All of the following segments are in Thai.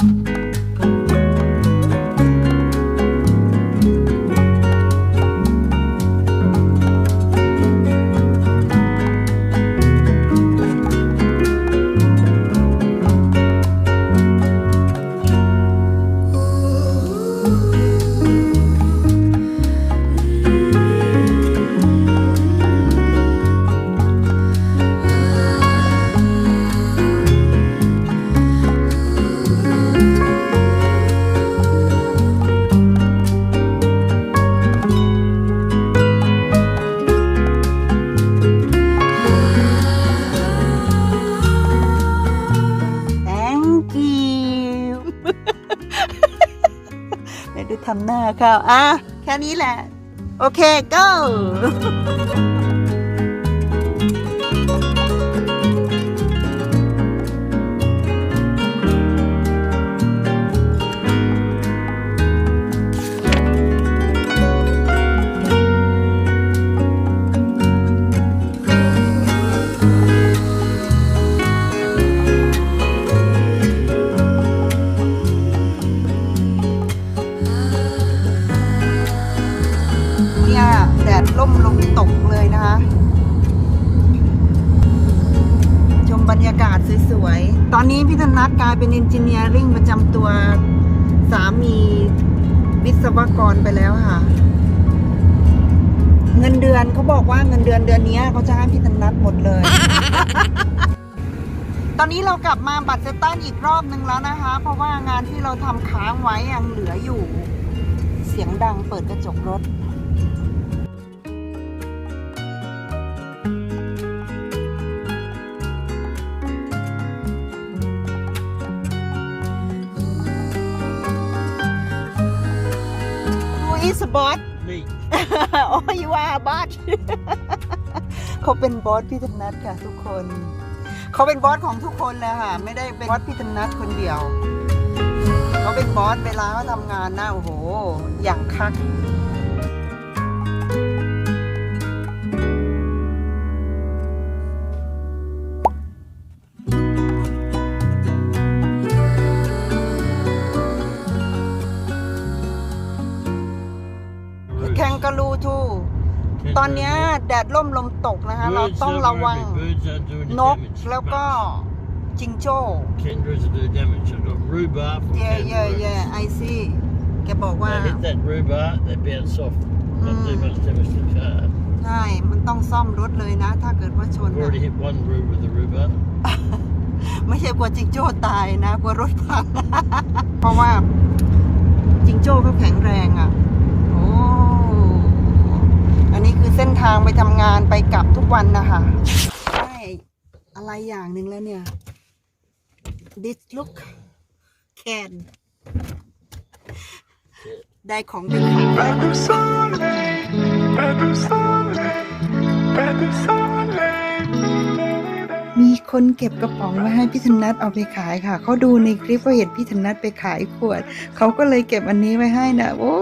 Bye. ำหน้าเข้าอะแค่นี้แหละ โอเค go แดดร่มลมตกเลยนะคะ ชมบรรยากาศสวยๆ ตอนนี้พี่ธนัทกลายเป็น e อนจิเนียริงประจำตัวสามีวิศวกรไปแล้วค่ะ เงินเดือนเขาบอกว่าเงินเดือนเดือนนี้เขาจะให้พี่ธนัทหมดเลย ตอนนี้เรากลับมาบัตรเซตันอีกรอบนึงแล้วนะคะ เพราะว่างานที่เราทำค้างไว้ยังเหลืออยู่ เสียงดังเปิดกระจกรถ is the boss Me. โอ้ยว่าบอสเขาเป็นบอสพี่ธนัทค่ะทุกคน เขาเป็นบอสของทุกคนเลยค่ะ ไม่ได้เป็นบอสพี่ธนัทคนเดียว เขาเป็นบอสเวลาเขาทำงานนะโอ้โห อย่างคัก ตอนเนี้ยแดดร่มลมตกนะคะ เราต้องระวัง Birds are doing the นก damage. แล้วก็จิงโจ้ Kendra's are doing damage. I've got rhubarb from เย่เย่ Canberra. เย่ไอซีแกบอกว่า They hit that rhubarb, they bounce off. Not too Mm. much damage to the car. ใช่ มันต้องซ่อมรถเลยนะ ถ้าเกิดว่าชน I've น่ะ already hit one roof with the rhubarb. ไม่ใช่กลัวจิงโจ้ตายนะ กลัวรถพัง เพราะว่าจิงโจ้เขาแข็งแรงอะโอ้อันนี้ คือเส้นทางไปทำงานไปกลับทุกวันนะคะใช่อะไรอย่างหนึ่งแล้วเนี่ย this look can ได้ของเป็นของมีคนเก็บกระป๋องไว้ให้พี่ธนัทเอาไปขายค่ะ เขาดูในคลิปว่าเห็นพี่ธนัทไปขายขวด เขาก็เลยเก็บอันนี้ไว้ให้นะ โอ้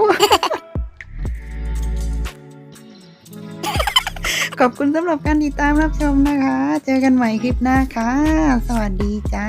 ขอบคุณสำหรับการติดตามรับชมนะคะ เจอกันใหม่คลิปหน้าค่ะ สวัสดีจ้า